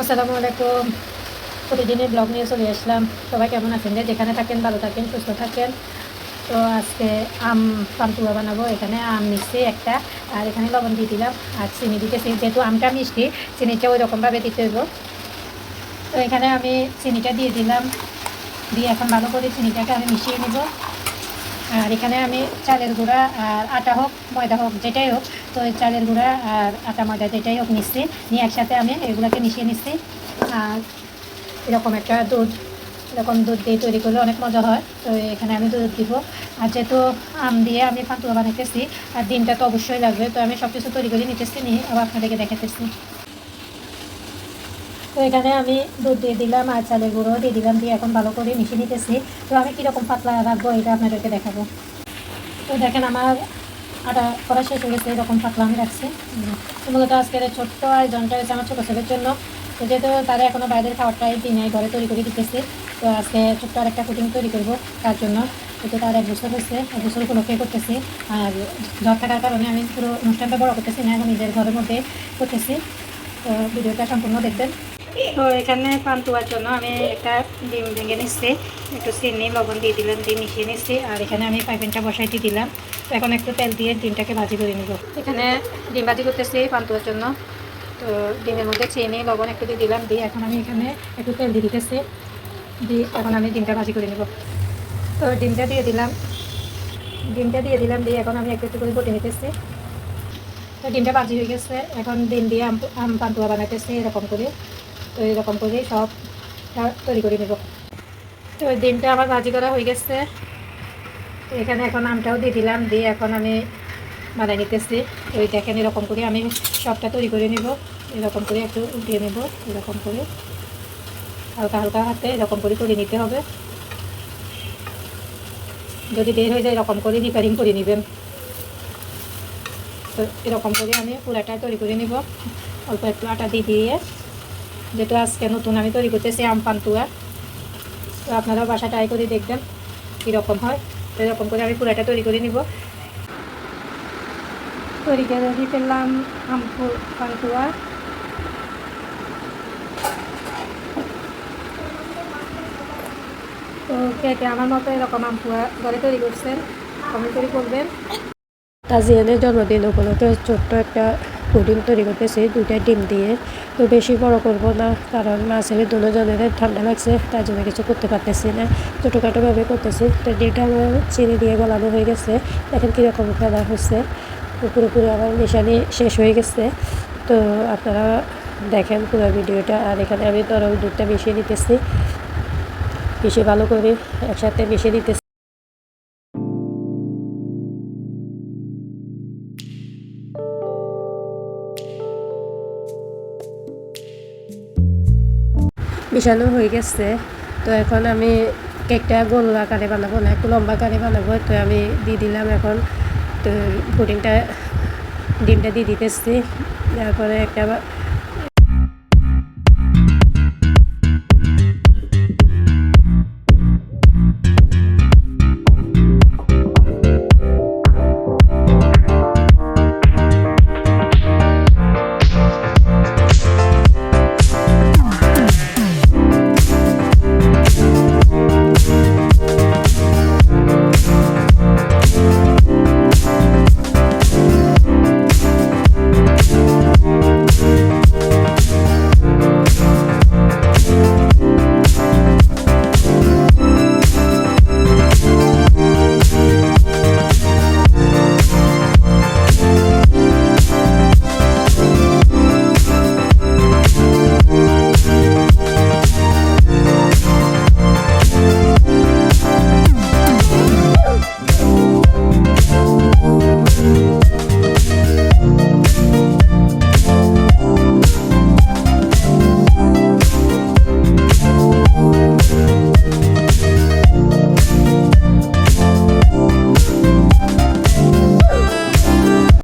আসসালামু আলাইকুম। প্রতিদিনের ব্লগ নিয়ে চলে আসলাম। সবাই কেমন আছেন? যে যেখানে থাকেন, ভালো থাকেন, সুস্থ থাকেন। তো আজকে আম পান্তুয়া বানাবো। এখানে আম মিশিয়ে একটা, আর এখানে লবণ দিয়ে দিলাম। আর চিনি দিতেছি যেহেতু আমটা মিষ্টি, চিনিটা ওই রকমভাবে দিতে হইব। তো এখানে আমি চিনিটা দিয়ে দিলাম। দিয়ে এখন ভালো করে চিনিটাকে আমি মিশিয়ে নেব। আর এখানে আমি চালের গুঁড়া আর আটা হোক, ময়দা হোক, যেটাই হোক, তো এই চালের গুঁড়া আর আটা, ময়দা যেটাই হোক মিশছি নিয়ে একসাথে আমি এগুলোকে মিশিয়ে নিচ্ছি। আর এরকম একটা দুধ, এরকম দুধ দিয়ে তৈরি করলে অনেক মজা হয়, তো এখানে আমি দুধ দিব। আর যেহেতু আম দিয়ে আমি পান্তুয়া বানাইতেছি, আর ডিমটা তো অবশ্যই লাগবে, তো আমি সব কিছু তৈরি করে নিতেছি, নিয়ে আবার আপনাদেরকে দেখাতেছি তো এখানে আমি দুধ দিয়ে দিলাম আর চালের গুঁড়ো দিয়ে দিলাম, দিয়ে এখন ভালো করে মিশিয়ে নিতেছি। তো আমি কীরকম পাতলা রাখব এটা আপনাদেরকে দেখাবো। তো দেখেন আমার আটা করা শেষ হয়ে গেছে, এরকম পাতলা আমি রাখছি। মূলত আজকের ছোট্ট আয়োজনটা হয়েছে আমার ছোটো ছেলের জন্য। তো যেহেতু তারা এখনও বাইরের খাবারটাই দিনে ঘরে তৈরি করে দিতেছি, তো আজকে ছোট্ট আর একটা কুটিং তৈরি করব তার জন্য। যেহেতু তার এক বছর হয়েছে, এক বছর উপলক্ষে করতেছি। আর জ্বর থাকার কারণে আমি পুরো অনুষ্ঠানটা বড় করতেছি না, এখন নিজের ঘরের মধ্যে করতেছি। তো ভিডিওটা সম্পূর্ণ দেখবেন। তো এখানে পান্তুয়ার জন্য আমি একটা ডিম ভেঙে নিচ্ছি, একটু চিনি, লবণ দিয়ে দিলাম, দিয়ে মিশিয়ে নিচ্ছি, আর এখানে আমি পাইপেনটা দিয়ে দিলাম। তো এখন একটু তেল দিয়ে ডিমটাকে ভাজি করে নেব। এখানে ডিম ভাজি করতেছি পান্তুয়ার জন্য। তো ডিমের মধ্যে চিনি, লবণ একটু দিয়ে দিলাম, দিয়ে এখন আমি এখানে একটু তেল দিয়ে দিতেছি, দিয়ে এখন আমি ডিমটা ভাজি করে নেব। তো ডিমটা দিয়ে দিলাম, ডিমটা দিয়ে দিলাম, দিয়ে এখন আমি একটু একটু করে বটে নিতেছি। তো ডিমটা ভাজি হয়ে গেছে, এখন ডিম দিয়ে আম পান্তুয়া বানাইতেছি, এরকম করে। তো এরকম করে সব তৈরি করে নেব। তো ওই ডিমটা আমার ভাজি করা হয়ে গেছে। এখানে এখন আমটাও দিয়ে দিলাম, দিয়ে এখন আমি বানাই নিতেছি। ওই দেখেন এরকম করে আমি সবটা তৈরি করে নেব। এরকম করে একটু উঠিয়ে নেব, এরকম করে। হালকা হালকা হাতে এরকম করে করে নিতে হবে। যদি দেরি হয়ে যায় এরকম করে রিপেয়ারিং করে নেবেন। তো এরকম করে আমি পুরাটা তৈরি করে নিব। অল্প একটু আটা দিয়ে দিয়ে যেহেতু আজকে নতুন আমি তৈরি করতেছি, আম পান্তুয়া। তো আপনারাও বাসা ট্রাই করে দেখবেন কীরকম হয়। তো এরকম করে আমি পুরাটা তৈরি করে নিব। তৈরি করে দিয়ে ফেললাম আম পান্তুয়া। তো কে আমার মতো এরকম আম পুয়া ঘরে তৈরি করছেন, কমেন্ট করে করবেন তাজিয়ানের জন্মদিন উপলক্ষে ছোট্ট একটা পুডিং তৈরি করতেছি দুইটা ডিম দিয়ে। তো বেশি বড় করব না, কারণ মা ছেলে দুজনের ঠান্ডা লাগছে, তার জন্য কিছু করতে পারতেছি না। ছোটোখাটোভাবে করতেছি, তো ডিমটা আমার চিনি দিয়ে গলানো হয়ে গেছে। এখন কীরকম খেলা হচ্ছে পুরোপুরি আমার মেশানি শেষ হয়ে গেছে। তো আপনারা দেখেন পুরো ভিডিওটা, আর এখানে আমি তরল দুধটা মিশিয়ে নিতেছি। মিশিয়ে ভালো করে একসাথে মিশিয়ে নিতেছি। মিশানো হয়ে গেছে। তো এখন আমি কেকটা গোল আকারে বানাবো না, একটু লম্বা আকারে বানাবো। তো আমি দিয়ে দিলাম এখন, তো পুডিংটা, ডিমটা দিয়ে দিতেছি। তারপরে একটা